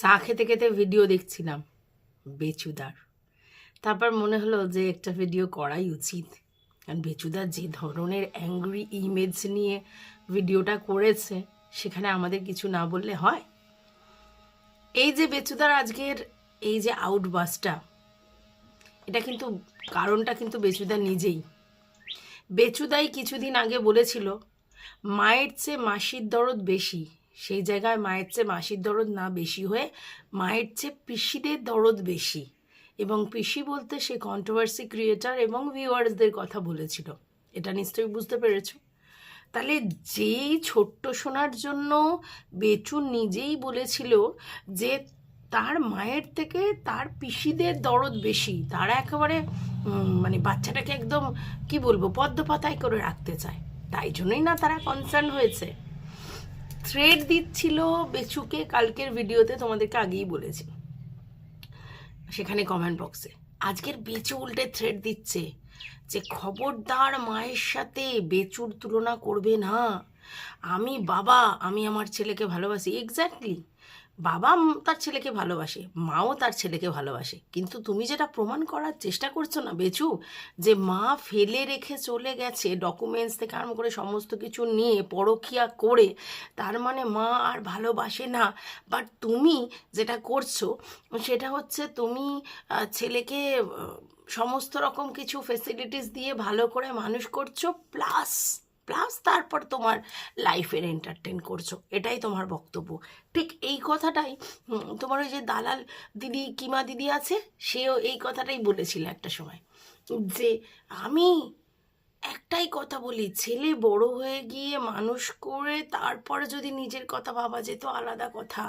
চা খেতে খেতে ভিডিও দেখছিলাম। বেচুদার। তারপর মনে হলো যে একটা ভিডিও করাই উচিত। কারণ বেচুদার যে ধরনের অ্যাংরি ইমেজ নিয়ে ভিডিওটা করেছে, সেখানে আমাদের কিছু না বললে হয়। এই যে বেচুদার আজকের এই যে আউটবাসটা এটা কিন্তু কারণটা কিন্তু বেচুদা নিজেই। বেচুদাই কিছুদিন আগে বলেছিল, মায়ের চেয়ে মাসির দরদ বেশি। সেই জায়গায় মায়ের চেয়ে মাসির দরদ না বেশি হয়ে মায়ের চেয়ে পিসিদের দরদ বেশি। এবং পিসি বলতে সে কন্ট্রোভার্সি ক্রিয়েটার এবং ভিউয়ার্সদের কথা বলেছিল। এটা নিশ্চয়ই বুঝতে পেরেছ? তাহলে যেই ছোট্ট সোনার জন্য বেচু নিজেই বলেছিল যে তার মায়ের থেকে তার পিসিদের দরদ বেশি। তারা একেবারে মানে বাচ্চাটাকে একদম, কি বলব পদ্ম পাতায় করে রাখতে চায়। তাই জন্যই না তারা কনসার্ন হয়েছে। থ্রেড দিচ্ছিল বেচুকে, কালকের ভিডিওতে তোমাদেরকে আগেই বলেছি। সেখানে কমেন্ট বক্সে আজকের বেচু উল্টে থ্রেড দিচ্ছে। যে খবরদার মায়ের সাথে বেচুর তুলনা করবে না। আমি বাবা, আমি আমার ছেলেকে ভালোবাসি। এক্স্যাক্টলি বাবা তার ছেলেকে ভালোবাসে, মাও তার ছেলেকে ভালোবাসে। কিন্তু তুমি যেটা প্রমাণ করার চেষ্টা করছ না, বেচু, যে মা ফেলে রেখে চলে গেছে ডকুমেন্টস থেকে আরম্ভ করে সমস্ত কিছু নিয়ে পরকিয়া করে, তার মানে মা আর ভালোবাসে না। বাট তুমি যেটা করছ, সেটা হচ্ছে তুমি ছেলেকে সমস্ত রকম কিছু ফেসিলিটিস দিয়ে ভালো করে মানুষ করছ প্লাস প্লাস তারপর তোমার লাইফের এন্টারটেন করছ। এটাই তোমার বক্তব্য। ঠিক এই কথাটাই তোমার ওই যে দালাল দিদি, কিমা দিদি আছে, সেও এই কথাটাই বলেছিল একটা সময়, যে আমি একটাই কথা বলি, ছেলে বড় হয়ে গিয়ে মানুষ করে তারপরে যদি নিজের কথা ভাবা যেত, আলাদা কথা।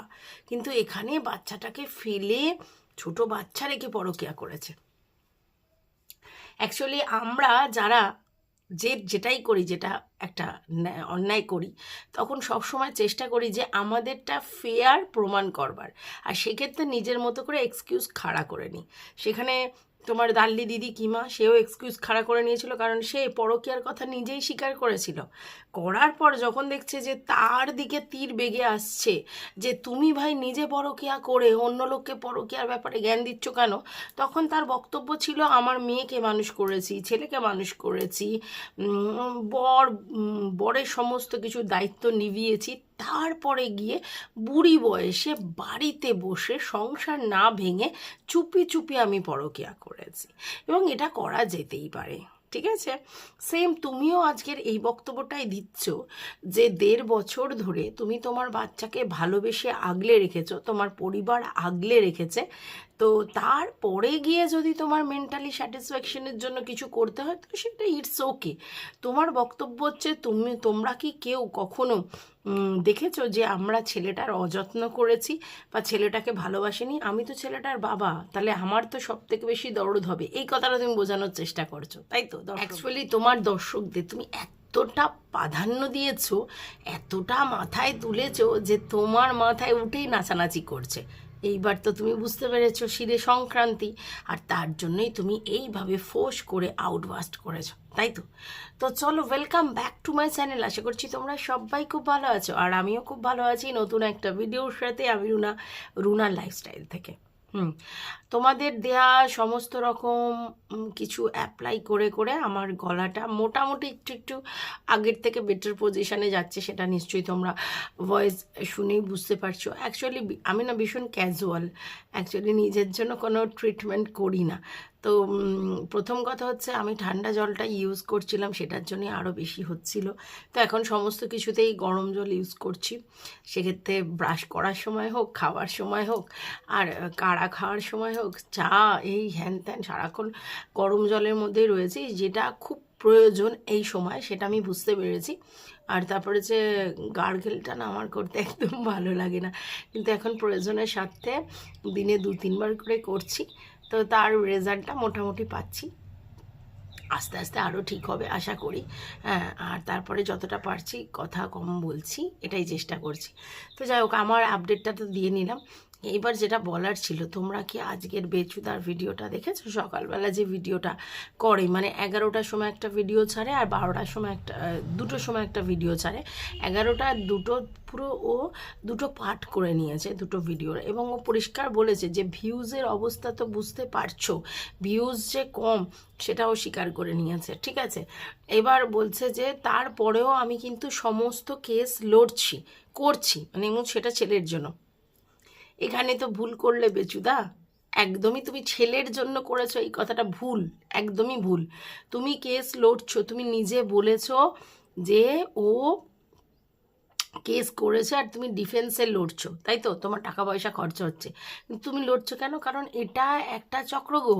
কিন্তু এখানে বাচ্চাটাকে ফেলে ছোট বাচ্চা রেখে পরকিয়া করেছে। অ্যাকচুয়ালি আমরা যারা যে যেটাই করি, যেটা একটা ন্যায়- অন্যায় করি, তখন সব সময় চেষ্টা করি যে আমাদেরটা ফেয়ার প্রমাণ করবার। আর সেক্ষেত্রে নিজের মতো করে এক্সকিউজ খাড়া করে নিই। সেখানে তোমার দাল্লি দিদি কিমা, সেও এক্সকিউজ খাড়া করে নিয়েছিল কারণ সে পরকীয়ার কথা নিজেই স্বীকার করেছিল। করার পর যখন দেখছে যে তার দিকে তীর বেগে আসছে, যে তুমি ভাই নিজে পরকীয়া করে অন্য লোককে পরকীয়ার ব্যাপারে জ্ঞান দিচ্ছ কেন? তখন তার বক্তব্য ছিল, আমার মেয়েকে মানুষ করেছি, ছেলেকে মানুষ করেছি বর বরের সমস্ত কিছু দায়িত্ব নিভিয়েছি তারপরে গিয়ে বুড়ি বয়সে বাড়িতে বসে সংসার না ভেঙে চুপি চুপি আমি পরকিয়া করেছি। এবং এটা করা যেতেই পারে, ঠিক আছে? সেম তুমিও আজকের এই বক্তব্যটাই দিচ্ছ যে দেড় বছর ধরে তুমি তোমার বাচ্চাকে ভালোবেসে আগলে রেখেছো, তোমার পরিবার আগলে রেখেছে, তো তারপরে গিয়ে যদি তোমার মেন্টালি স্যাটিসফ্যাকশনের জন্য কিছু করতে হয়, তো সেটা ইটস ওকে তোমার বক্তব্য হচ্ছে তুমি, তোমরা কি কেউ কখনো দেখেছ যে আমরা ছেলেটার অযত্ন করেছি বা ছেলেটাকে ভালোবাসিনি? আমি তো ছেলেটার বাবা, তাহলে আমার তো সব থেকে বেশি দরদ হবে। এই কথাটা তুমি বোঝানোর চেষ্টা করছ, তাই তো? অ্যাকচুয়ালি তোমার দর্শকদের তুমি এতটা প্রাধান্য দিয়েছ, এতটা মাথায় তুলেছো যে তোমার মাথায় উঠেই নাচানাচি করছে। এইবার তো তুমি বুঝতে পেরেছ শিরে সংক্রান্তি, আর তার জন্যই তুমি এইভাবে ফোর্স করে আউটবাস্ট করেছ, তাই তো? তো চলো welcome back to my channel আশা করছি তোমরা সবাই খুব ভালো আছো, আর আমিও খুব ভালো আছি নতুন একটা ভিডিওর সাথে, আমি রুনা, রুনার লাইফস্টাইল থেকে। হুম। তোমাদের দেয়া সমস্ত রকম কিছু অ্যাপ্লাই করে করে আমার গলাটা মোটামুটি একটু একটু আগের থেকে বেটার পজিশানে যাচ্ছে সেটা নিশ্চয়ই তোমরা ভয়েস শুনেই বুঝতে পারছ। অ্যাকচুয়ালি আমি না ভীষণ ক্যাজুয়াল অ্যাকচুয়ালি নিজের জন্য কোনো ট্রিটমেন্ট করি না। তো প্রথম কথা হচ্ছে আমি ঠান্ডা জলটা ইউজ করছিলাম, সেটার জন্যই আরও বেশি হচ্ছিল। তো এখন সমস্ত কিছুতেই গরম জল ইউজ করছি। সেক্ষেত্রে ব্রাশ করার সময় হোক, খাওয়ার সময় হোক, আর কাড়া খাওয়ার সময় হোক, চা, এই হ্যান ত্যান সারাক্ষণ গরম জলের মধ্যেই রয়েছে, যেটা খুব প্রয়োজন এই সময়, সেটা আমি বুঝতে পেরেছি। আর তারপরে যে গার্গেলটা না আমার করতে একদম ভালো লাগে না। কিন্তু এখন প্রয়োজনের স্বার্থে দিনে দু তিনবার করে করছি। তো তার রেজাল্টটা মোটামুটি পাচ্ছি। আস্তে আস্তে আরও ঠিক হবে, আশা করি। হ্যাঁ আর তারপরে যতটা পারছি কথা কম বলছি, এটাই চেষ্টা করছি। তো যাই হোক, আমার আপডেটটা তো দিয়ে নিলাম। এইবার যেটা বলার ছিল, তোমরা কি আজকের বেচুদার ভিডিওটা দেখেছ? সকালবেলা যে ভিডিওটা করে মানে এগারোটার সময় একটা ভিডিও ছাড়ে আর বারোটার সময় একটা দুটোর সময় একটা ভিডিও ছাড়ে। এগারোটা দুটো পুরো ও দুটো পার্ট করে নিয়েছে দুটো ভিডিওর এবং ও পরিষ্কার বলেছে যে ভিউজের অবস্থা তো বুঝতে পারছ ভিউজ যে কম সেটাও স্বীকার করে নিয়েছে, ঠিক আছে? এবার বলছে যে তারপরেও আমি কিন্তু সমস্ত কেস লড়ছি, করছি মানে সেটা ছেলের জন্য। এখানে তো ভুল করলে বেচুদা। একদমই তুমি ছেলের জন্য করেছ এই কথাটা ভুল, একদমই ভুল। তুমি কেস লড়ছো, তুমি নিজে বলেছ যে ও কেস করেছে আর তুমি ডিফেন্সে লড়ছো, তাই তো? তোমার টাকা পয়সা খরচা হচ্ছে। কিন্তু তুমি লড়ছো কেন? কারণ এটা একটা চক্রগ্রহ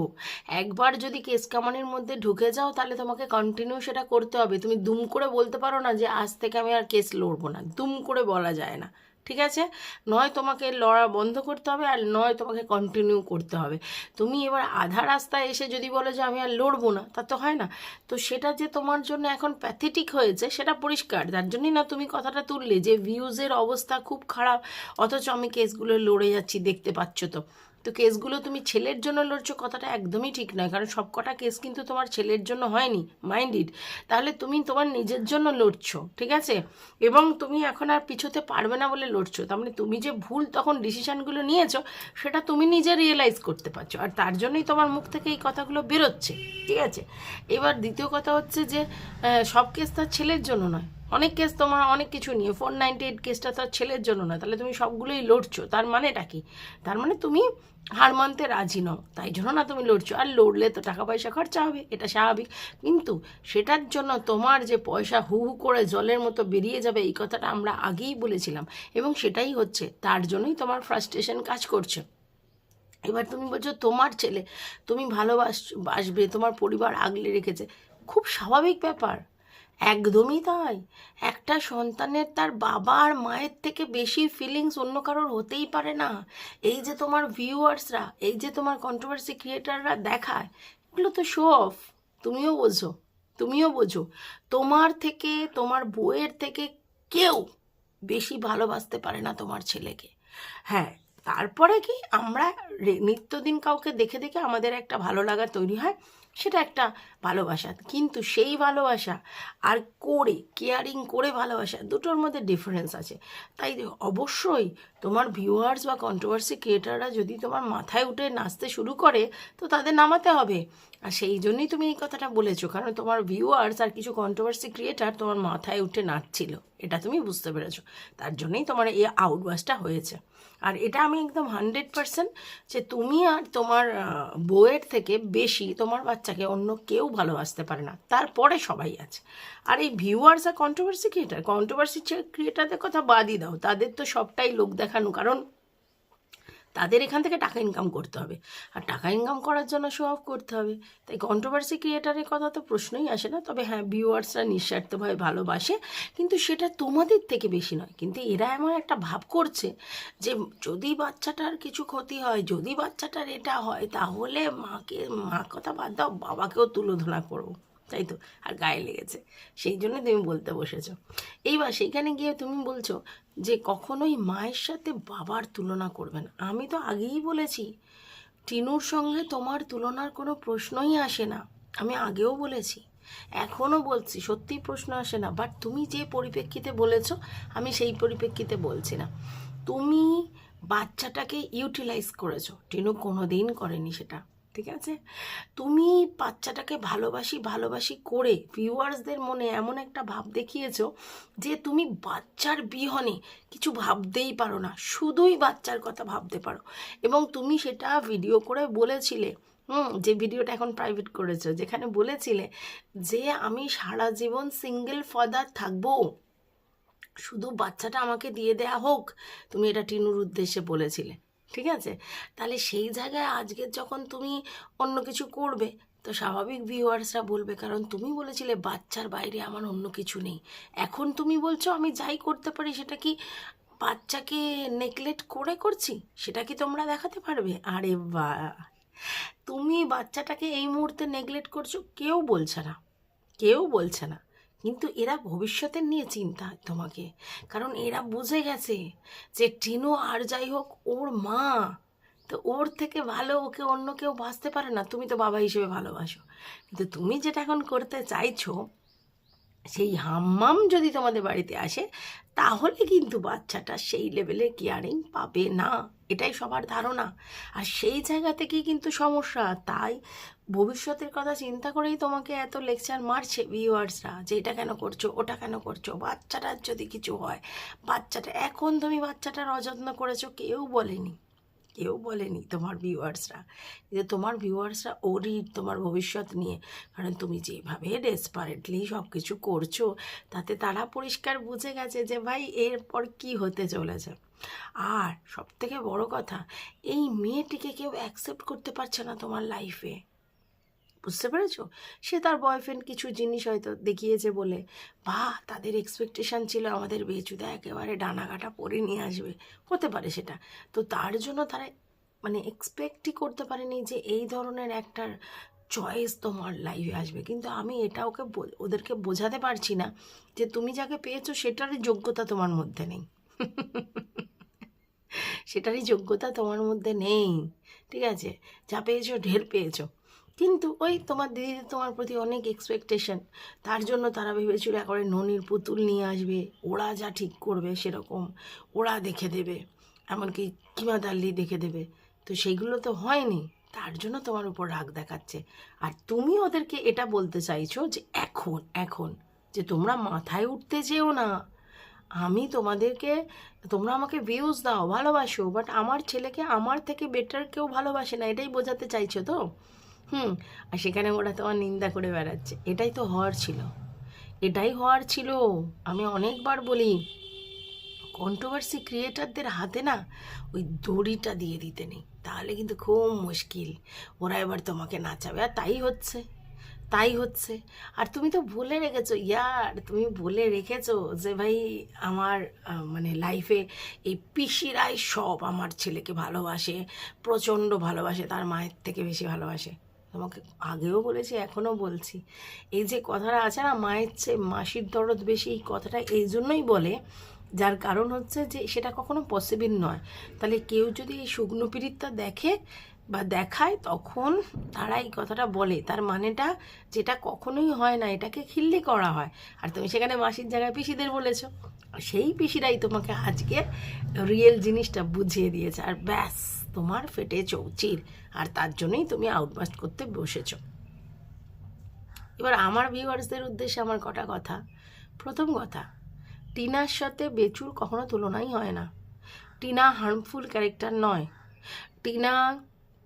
একবার যদি কেস কামানির মধ্যে ঢুকে যাও, তাহলে তোমাকে কন্টিনিউ সেটা করতে হবে। তুমি দুম করে বলতে পারো না যে আজ থেকে আমি আর কেস লড়বো না। দুম করে বলা যায় না। ঠিক আছে? নয় তোমাকে লড়া বন্ধ করতে হবে আর নয় তোমাকে কন্টিনিউ করতে হবে। তুমি এবার আধা রাস্তায় এসে যদি বলো যে আমি আর লড়বো না, তা তো হয় না। তো সেটা যে তোমার জন্য এখন প্যাথেটিক হয়েছে, সেটা পরিষ্কার। তার জন্যই না তুমি কথাটা তুললে যে ভিউজের অবস্থা খুব খারাপ, অথচ আমি কেসগুলো লড়ে যাচ্ছি, দেখতে পাচ্ছ তো। তো কেসগুলো তুমি ছেলের জন্য লড়ছো কথাটা একদমই ঠিক নয়, কারণ সব কটা কেস কিন্তু তোমার ছেলের জন্য হয়নি মাইন্ডেড তাহলে তুমি তোমার নিজের জন্য লড়ছো, ঠিক আছে? এবং তুমি এখন আর পিছোতে পারবে না বলে লড়ছো, তার মানে তুমি যে ভুল তখন ডিসিশানগুলো নিয়েছো, সেটা তুমি নিজে রিয়েলাইজ করতে পারছ, আর তার জন্যই তোমার মুখ থেকে এই কথাগুলো বেরোচ্ছে, ঠিক আছে? এবার দ্বিতীয় কথা হচ্ছে যে সব কেস তার ছেলের জন্য নয়। অনেক কেস তোমার, অনেক কিছু নিয়ে ফোর নাইনটি এইট কেসটা তার ছেলের জন্য নয়, তাহলে তুমি সবগুলোই লড়ছো, তার মানেটা কি? তার মানে তুমি হার মানতে রাজি নও, তাই জন্য না তুমি লড়ছো, আর লড়লে তো টাকা পয়সা খরচা হবে, এটা স্বাভাবিক। কিন্তু সেটার জন্য তোমার যে পয়সা হু হু করে জলের মতো বেরিয়ে যাবে, এই কথাটা আমরা আগেই বলেছিলাম, এবং সেটাই হচ্ছে, তার জন্যই তোমার ফ্রাস্ট্রেশন কাজ করছে। এবার তুমি বলছো, তোমার ছেলে, তুমি ভালোবাস, বাসবে, তোমার পরিবার আগলে রেখেছে, খুব স্বাভাবিক ব্যাপার। একদমই তাই। একটা সন্তানের তার বাবা আর মায়ের থেকে বেশি ফিলিংস অন্য কারোর হতেই পারে না। এই যে তোমার ভিউয়ার্সরা এই যে তোমার কন্ট্রোভার্সি ক্রিয়েটাররা দেখায়, এগুলো তো শো অফ তুমিও বোঝো তুমিও বোঝো। তোমার থেকে, তোমার বউয়ের থেকে কেউ বেশি ভালোবাসতে পারে না তোমার ছেলেকে। হ্যাঁ তারপরে কি? আমরা নিত্যদিন কাউকে দেখে দেখে আমাদের একটা ভালো লাগা তৈরি হয়। সেটা একটা ভালোবাসা। কিন্তু সেই ভালোবাসা আর করে কেয়ারিং করে ভালোবাসা দুটোর মধ্যে ডিফারেন্স আছে। তাই অবশ্যই তোমার ভিউয়ার্স বা কন্ট্রোভার্সি ক্রিয়েটাররা যদি তোমার মাথায় উঠে নাচতে শুরু করে, তো তাদের নামাতে হবে। আর সেই জন্যই তুমি এই কথাটা বলেছ, কারণ তোমার ভিউয়ার্স আর কিছু কন্ট্রোভার্সি ক্রিয়েটার তোমার মাথায় উঠে নাচছিল, এটা তুমি বুঝতে পেরেছ। তার জন্যই তোমার এই আউটবাসটা হয়েছে। আর এটা আমি একদম হান্ড্রেড পার্সেন্ট যে তুমি আর তোমার বউয়ের থেকে বেশি তোমার বাচ্চাকে অন্য কেউ ভালোবাসতে পারে না তারপরে সবাই আছে। আর এই ভিউয়ার্স আর কন্ট্রোভার্সি ক্রিয়েটার কন্ট্রোভার্সি ক্রিয়েটারদের কথা বাদই দাও, তাদের তো সবটাই লোক দেখানো, কারণ তাদের এখান থেকে টাকা ইনকাম করতে হবে। আর টাকা ইনকাম করার জন্য শো অফ করতে হবে। তাই কন্ট্রোভার্সি ক্রিয়েটারের কথা তো প্রশ্নই আসে না। তবে হ্যাঁ ভিউয়ার্সরা নিঃস্বার্থভাবে ভালোবাসে। কিন্তু সেটা তোমাদের থেকে বেশি নয়। কিন্তু এরা এমন একটা ভাব করছে যে, যদি বাচ্চাটার কিছু ক্ষতি হয়, যদি বাচ্চাটার এটা হয়, তাহলে মাকে মা কথা বাদ দাও, বাবাকেও তুলোধনা করব। তাই তো? আর গায়ে লেগেছে। সেই জন্য তুমি বলতে বসেছো। এইবার সেইখানে গিয়ে তুমি বলছো যে, কখনোই মায়ের সাথে বাবার তুলনা করবে না। আমি তো আগেই বলেছি, টিনুর সঙ্গে তোমার তুলনার কোনো প্রশ্নই আসে না। আমি আগেও বলেছি, এখনও বলছি, সত্যিই প্রশ্ন আসে না। বাট তুমি যে পরিপ্রেক্ষিতে বলেছ, আমি সেই পরিপ্রেক্ষিতে বলছি না। তুমি বাচ্চাটাকে ইউটিলাইজ করেছ। টিনু কোনো দিন করেনি সেটা। ঠিক আছে? তুমি বাচ্চাটাকে ভালোবাসি ভালোবাসি করে ভিউয়ার্সদের মনে এমন একটা ভাব দেখিয়েছো যে তুমি বাচ্চার বিহনে কিছু ভাবতেই পারো না। শুধুই বাচ্চার কথা ভাবতে পারো। এবং তুমি সেটা ভিডিও করে বলেছিলে, হুম, যে ভিডিওটা এখন প্রাইভেট করেছ, যেখানে বলেছিলে যে আমি সারা জীবন সিঙ্গেল ফাদার থাকব। শুধু বাচ্চাটা আমাকে দিয়ে দেয়া হোক, তুমি এটা টিনুর উদ্দেশ্যে বলেছিলে। ঠিক আছে? তাহলে সেই জায়গায় আজকে যখন তুমি অন্য কিছু করবে, তো স্বাভাবিক ভিউয়ার্সরা বলবে, কারণ তুমি বলেছিলে বাচ্চার বাইরে আমার অন্য কিছু নেই। এখন তুমি বলছো আমি যাই করতে পারি, সেটা কি বাচ্চাকে নেগলেক্ট করে করছি? সেটা কি তোমরা দেখাতে পারবে? আরে বা তুমি বাচ্চাটাকে এই মুহূর্তে নেগলেক্ট করছ, কেউ বলছে না। কেউ বলছে না। কিন্তু এরা ভবিষ্যতের নিয়ে চিন্তা তোমাকে। কারণ এরা বুঝে গেছে যে টিনু আর যাই হোক ওর মা, তো ওর থেকে ভালো ওকে অন্য কেউ বাঁচতে পারে না। তুমি তো বাবা হিসেবে ভালোবাসো। কিন্তু তুমি যেটা এখন করতে চাইছো সেই হাম্মাম যদি তোমাদের বাড়িতে আসে, তাহলে কিন্তু বাচ্চাটা সেই লেভেলে কেয়ারিং পাবে না। এটাই সবার ধারণা। আর সেই জায়গা থেকেই কিন্তু সমস্যা। তাই ভবিষ্যতের কথা চিন্তা করেই তোমাকে এত লেকচার মারছে ভিউয়ার্সরা যে এটা কেন করছ, ওটা কেন করছ? বাচ্চাটার যদি কিছু হয়, বাচ্চাটা এখন তুমি বাচ্চাটার অযত্ন করেছ, কেউ বলেনি। কেউ বলেনি তোমার ভিউয়ার্সরা যে তোমার ভিউয়ার্সরা ওরই তোমার ভবিষ্যৎ নিয়ে। কারণ তুমি যেভাবে ডেসপারেটলি সব কিছু করছ, তাতে তারা পরিষ্কার বুঝে গেছে যে ভাই এরপর কি হতে চলেছে। আর সব থেকে বড় কথা, এই মেয়েটিকে কেউ অ্যাকসেপ্ট করতে পারছে না তোমার লাইফে বুঝতে পেরেছ? সে তার বয়ফ্রেন্ড কিছু জিনিস হয়তো দেখিয়েছে বলে। বা, তাদের এক্সপেকটেশন ছিল আমাদের বেচুদা একেবারে ডানাকাটা পরে নিয়ে আসবে। হতে পারে সেটা। তো তার জন্য তারা মানে এক্সপেক্টই করতে পারেনি যে এই ধরনের একটা চয়েস তোমার লাইফে আসবে। কিন্তু আমি এটা ওকে ওদেরকে বোঝাতে পারছি না যে তুমি যাকে পেয়েছ সেটারই যোগ্যতা তোমার মধ্যে নেই। সেটারই যোগ্যতা তোমার মধ্যে নেই। ঠিক আছে? যা পেয়েছ, ঢের পেয়েছ। কিন্তু ওই তোমার দিদি তোমার প্রতি অনেক এক্সপেকটেশন তার জন্য তারা ভেবেছিল একবারে ননির পুতুল নিয়ে আসবে। ওরা যা ঠিক করবে সেরকম। ওরা দেখে দেবে। এমনকি কিমাদাল্লি দেখে দেবে। তো সেইগুলো তো হয়নি। তার জন্য তোমার উপর রাগ দেখাচ্ছে। আর তুমি ওদেরকে এটা বলতে চাইছো যে এখন এখন, যে তোমরা মাথায় উঠতে যেও না। আমি তোমাদেরকে, তোমরা আমাকে ভিউজ দাও, ভালোবাসো বাট আমার ছেলেকে আমার থেকে বেটার কেউ ভালোবাসে না, এটাই বোঝাতে চাইছো তো? হুম, আর সেখানে ওরা তোমার নিন্দা করে বেড়াচ্ছে। এটাই তো হওয়ার ছিল। এটাই হওয়ার ছিল, আমি অনেকবার বলি। কন্ট্রোভার্সি ক্রিয়েটারদের হাতে না ওই দড়িটা দিয়ে দিতে নেই। তাহলে কিন্তু খুব মুশকিল। ওরা এবার তোমাকে নাচাবে, আর তাই হচ্ছে। তাই হচ্ছে। আর তুমি তো বলে রেখেছো, ইয়ার, তুমি বলে রেখেছো যে ভাই আমার মানে লাইফে এই পিসিরাই সব আমার ছেলেকে ভালোবাসে, প্রচণ্ড ভালোবাসে, তার মায়ের থেকে বেশি ভালোবাসে। তোমাকে আগেও বলেছি এখনও বলছি। এই যে কথাটা আছে না, মায়ের চেয়ে মাসির দরদ বেশি, এই কথাটা এই জন্যই বলে, যার কারণ হচ্ছে যে সেটা কখনো পসিবল নয়। তাহলে কেউ যদি এই শুকনো পিড়িতটা দেখে বা দেখায়, তখন তারা এই কথাটা বলে। তার মানেটা যেটা কখনোই হয় না, এটাকে খিল্লি করা হয়। আর তুমি সেখানে মাসির জায়গায় পিসিদের বলেছ। সেই পিসিরাই তোমাকে আজকে রিয়েল জিনিসটা বুঝিয়ে দিয়েছে। আর ব্যাস, তোমার ফেটে চৌচির আর তার জন্যই তুমি আউটবাস্ট করতে বসেছো। এবার আমার ভিউয়ার্সদের উদ্দেশ্যে আমার কটা কথা। প্রথম কথা, টিনার সাথে বেচুর কখনো তুলনাই হয় না। টিনা হার্মফুল ক্যারেক্টার নয়। টিনা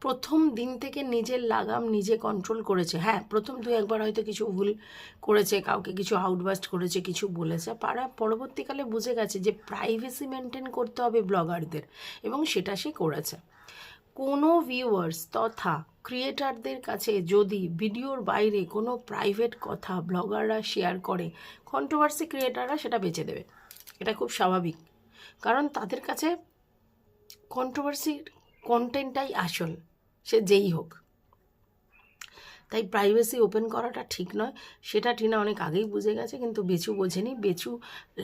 প্রথম দিন থেকে নিজের লাগাম নিজে কন্ট্রোল করেছে। হ্যাঁ প্রথম দু একবার হয়তো কিছু ভুল করেছে, কাউকে কিছু আউটবাস্ট করেছে, কিছু বলেছে। পারা পরবর্তীকালে বুঝে গেছে যে প্রাইভেসি মেনটেন করতে হবে ব্লগারদের এবং সেটা সে করেছে। কোনো ভিউয়ার্স তথা ক্রিয়েটারদের কাছে যদি ভিডিওর বাইরে কোনো প্রাইভেট কথা ব্লগাররা শেয়ার করে কন্ট্রোভার্সি ক্রিয়েটাররা সেটা বেঁচে দেবে। এটা খুব স্বাভাবিক। কারণ তাদের কাছে কন্ট্রোভার্সির কন্টেন্টটাই আসল, সে যেই হোক। তাই প্রাইভেসি ওপেন করাটা ঠিক নয়, সেটা টিনা অনেক আগেই বুঝে গেছে, কিন্তু বেচু বোঝেনি। বেচু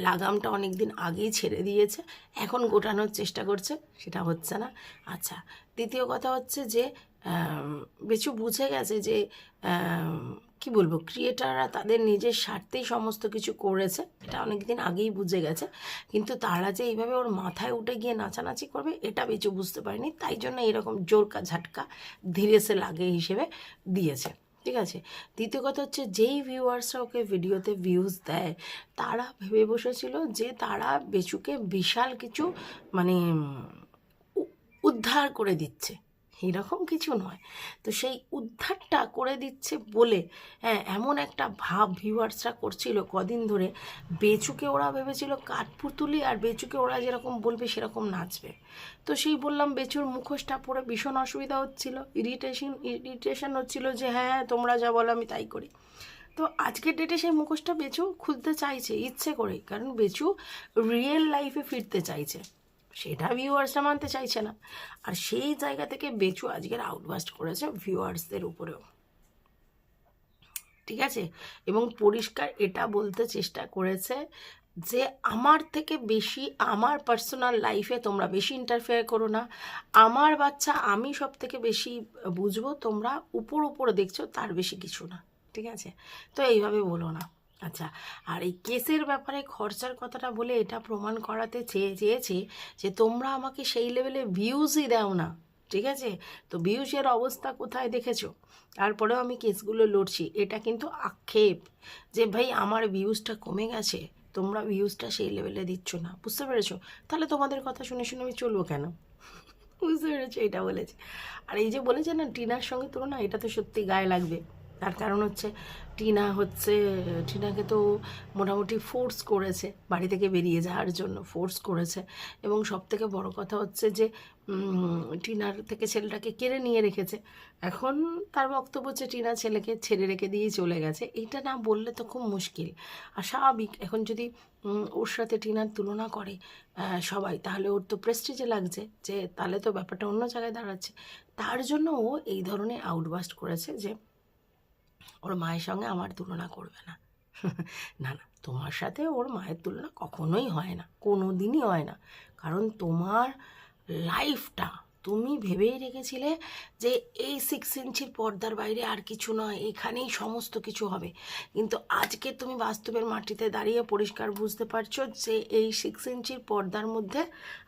লাগামটা অনেক দিন আগেই ছেড়ে দিয়েছে, এখন গোটানোর চেষ্টা করছে, সেটা হচ্ছে না। আচ্ছা দ্বিতীয় কথা হচ্ছে যে বেচু বুঝে গেছে যে কি বলব ক্রিয়েটাররা তাদের নিজের স্বার্থেই সমস্ত কিছু করেছে, এটা অনেক দিন আগেই বুঝে গেছে, কিন্তু তারা যে এইভাবে ওর মাথায় উঠে গিয়ে নাচানাচি করবে, এটা বেচু বুঝতে পারেনি, তাই জন্য এরকম জোরকা ঝাটকা ধীরে সে লাগে হিসেবে দিয়েছে, ঠিক আছে? দ্বিতীয় কথা হচ্ছে, যেই ভিউয়ার্সরা ওকে ভিডিওতে ভিউজ দেয়, তারা ভেবে বসেছিল যে তারা বেচুকে বিশাল কিছু মানে উদ্ধার করে দিচ্ছে। এরকম কিছু নয়। তো সেই উদ্ধারটা করে দিচ্ছে বলে হ্যাঁ এমন একটা ভাব ভিউয়ার্সরা করছিল কদিন ধরে। বেচুকে ওরা ভেবেছিল কাঠপুতুলি আর বেচুকে ওরা যেরকম বলবে সেরকম নাচবে। তো সেই বললাম, বেচুর মুখোশটা পরে ভীষণ অসুবিধা হচ্ছিল। ইরিটেশন ইরিটেশন হচ্ছিল যে হ্যাঁ তোমরা যা বলো আমি তাই করি। তো আজকের ডেটে সেই মুখোশটা বেচু খুলতে চাইছে, ইচ্ছে করে কারণ বেচু রিয়েল লাইফে ফিরতে চাইছে। সেটা ভিউয়ার্সরা মানতে চাইছে না। আর সেই জায়গা থেকে বেচু আজকের আউটবাস্ট করেছে ভিউয়ার্সদের উপরেও। ঠিক আছে? এবং পরিষ্কার এটা বলতে চেষ্টা করেছে যে, আমার থেকে বেশি আমার পার্সোনাল লাইফে তোমরা বেশি ইন্টারফেয়ার করো না। আমার বাচ্চা আমি সব থেকে বেশি বুঝব, তোমরা উপর উপর দেখছ, তার বেশি কিছু না। ঠিক আছে? তো এইভাবে বলো না। আচ্ছা আর এই কেসের ব্যাপারে খরচার কথাটা বলে এটা প্রমাণ করাতে চেয়ে চেয়েছে যে তোমরা আমাকে সেই লেভেলে ভিউজই দাও না, ঠিক আছে? তো ভিউজের অবস্থা কোথায় দেখেছ? তারপরেও আমি কেসগুলো লড়ছি, এটা কিন্তু আক্ষেপ যে ভাই আমার ভিউজটা কমে গেছে, তোমরা ভিউজটা সেই লেভেলে দিচ্ছ না, বুঝতে পেরেছ? তাহলে তোমাদের কথা শুনে শুনে আমি চলবো কেন? বুঝতে পেরেছ? এটা বলেছে। আর এই যে বলেছে না, টিনার সঙ্গে তুলনা, এটা তো সত্যি গায়ে লাগবে। তার কারণ হচ্ছে টিনা হচ্ছে, টিনাকে তো মোটামুটি ফোর্স করেছে বাড়ি থেকে বেরিয়ে যাওয়ার জন্য ফোর্স করেছে। এবং সব থেকে বড় কথা হচ্ছে যে টিনার থেকে ছেলেটাকে কেড়ে নিয়ে রেখেছে। এখন তার বক্তব্য হচ্ছে টিনা ছেলেকে ছেড়ে রেখে দিয়ে চলে গেছে। এটা না বললে তো খুব মুশকিল। আর স্বাভাবিক, এখন যদি ওর সাথে টিনার তুলনা করে সবাই, তাহলে ওর তো প্রেস্টিজে লাগছে যে, তাহলে তো ব্যাপারটা অন্য জায়গায় দাঁড়াচ্ছে। তার জন্য ও এই ধরনের আউটবাস্ট করেছে যে ওর মায়ের সঙ্গে আমার তুলনা করবে না। না না, তোমার সাথে ওর মায়ের তুলনা কখনোই হয় না কোনো দিনই হয় না। কারণ তোমার লাইফটা তুমি ভেবেই রেখেছিলে যে এই সিক্স ইঞ্চির পর্দার বাইরে আর কিছু নয়, এখানেই সমস্ত কিছু হবে। কিন্তু আজকে তুমি বাস্তবের মাটিতে দাঁড়িয়ে পরিষ্কার বুঝতে পারছ যে এই সিক্স ইঞ্চির পর্দার মধ্যে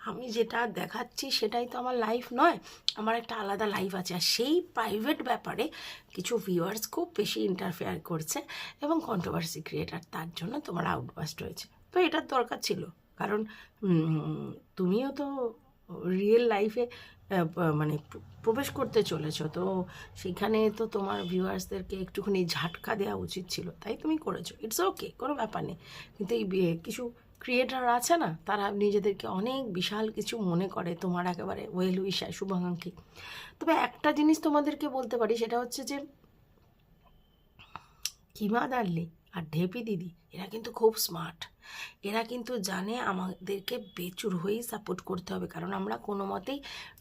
আমি যেটা দেখাচ্ছি সেটাই তো আমার লাইফ নয়, আমার একটা আলাদা লাইফ আছে। আর সেই প্রাইভেট ব্যাপারে কিছু ভিউয়ার্স খুব বেশি ইন্টারফেয়ার করছে এবং কন্ট্রোভার্সি ক্রিয়েটার তার জন্য তোমার আউটবাস্ট হয়েছে। তো এটার দরকার ছিল। কারণ তুমিও তো রিয়েল লাইফে মানে প্রবেশ করতে চলেছো। তো সেখানে তো তোমার ভিউয়ার্সদেরকে একটুখানি ঝাটকা দেওয়া উচিত ছিল। তাই তুমি করেছ। ইটস ওকে কোনো ব্যাপার নেই। কিন্তু এই কিছু ক্রিয়েটার আছে না, তারা নিজেদেরকে অনেক বিশাল কিছু মনে করে, তোমার একেবারে ওয়েল উইশার শুভাকাঙ্ক্ষী। তবে একটা জিনিস তোমাদেরকে বলতে পারি, সেটা হচ্ছে যে, কিমা দার্লি আর ঢেপি দিদি, এরা কিন্তু খুব স্মার্ট এরা কিন্তু জানে আমাদেরকে বেচুর হয়েই সাপোর্ট করতে হবে। কারণ আমরা কোনো মতেই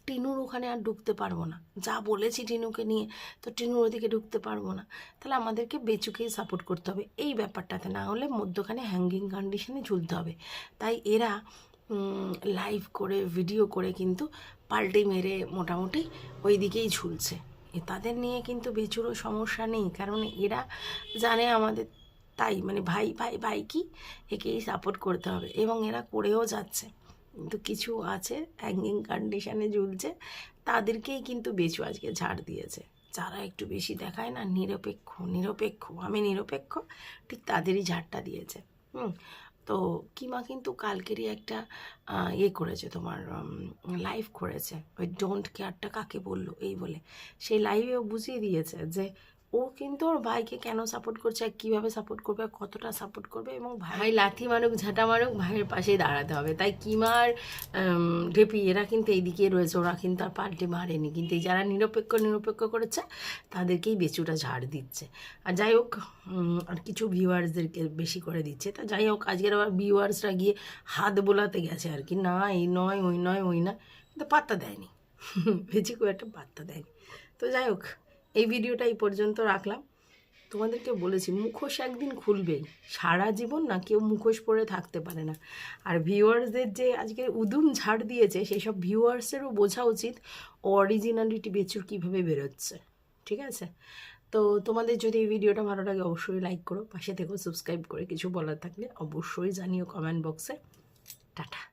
টিনুর ওখানে আর ঢুকতে পারব না। যা বলেছি টিনুকে নিয়ে, তো টিনুর ওদিকে ঢুকতে পারব না। তাহলে আমাদেরকে বেচুকেই সাপোর্ট করতে হবে। এই ব্যাপারটাতে না হলে মধ্যখানে হ্যাঙ্গিং কন্ডিশনে ঝুলতে হবে। তাই এরা লাইভ করে ভিডিও করে কিন্তু পাল্টে মেরে মোটামুটি ওই দিকেই ঝুলছে তাদের নিয়ে কিন্তু বেচুরও সমস্যা নেই। কারণ এরা জানে আমাদের তাই মানে ভাই ভাই ভাই কি? একেই সাপোর্ট করতে হবে। এবং এরা করেও যাচ্ছে। কিন্তু কিছু আছে হ্যাঙ্গিং কন্ডিশনে ঝুলছে। তাদেরকেই কিন্তু বেচু আজকে ঝাড় দিয়েছে। যারা একটু বেশি দেখায় না, নিরপেক্ষ নিরপেক্ষ, আমি নিরপেক্ষ, ঠিক তাদেরই ঝাড়টা দিয়েছে। হুম, তো কিমা কিন্তু কালকেরই একটা ইয়ে করেছে তোমার লাইভ করেছে। ওই ডোন্ট কেয়ারটা কাকে বলল, এই বলে। সেই লাইভেও বুঝিয়ে দিয়েছে যে ও কিন্তু ওর ভাইকে কেন সাপোর্ট করছে আর কীভাবে সাপোর্ট করবে কতটা সাপোর্ট করবে এবং ভাই লাথি মারুক, ঝাঁটা মারুক, ভাইয়ের পাশেই দাঁড়াতে হবে। তাই কিমার ঢেপি এরা কিন্তু এইদিকে রয়েছে, ওরা কিন্তু আর পাল্টে মারেনি। কিন্তু এই যারা নিরপেক্ষ নিরপেক্ষ করেছে, তাদেরকেই বেচুটা ঝাড় দিচ্ছে। আর যাই হোক আর কিছু ভিউয়ার্সদেরকে বেশি করে দিচ্ছে। তা যাই হোক, আজকের আবার ভিউয়ার্সরা গিয়ে হাত বোলাতে গেছে আর কি। না, এই নয়, ওই নয় ওই নয়। কিন্তু পাত্তা দেয়নি। বেশি খুব একটা পাত্তা দেয়নি। তো যাই হোক এই ভিডিওটা এই পর্যন্ত রাখলাম। তোমাদেরকে বলেছি, মুখোশ একদিন খুলবেই। সারা জীবন না কেউ মুখোশ পরে থাকতে পারে না। আর ভিউয়ার্সদের যে আজকে উদুম ঝাড় দিয়েছে সেই সব ভিউয়ার্সেরও বোঝা উচিত অরিজিনালিটি বেচুর কীভাবে বেরোচ্ছে। ঠিক আছে? তো তোমাদের যদি এই ভিডিওটা ভালো লাগে, অবশ্যই লাইক করো, পাশে থেকেও সাবস্ক্রাইব করে কিছু বলার থাকলে অবশ্যই জানিও কমেন্ট বক্সে টাটা।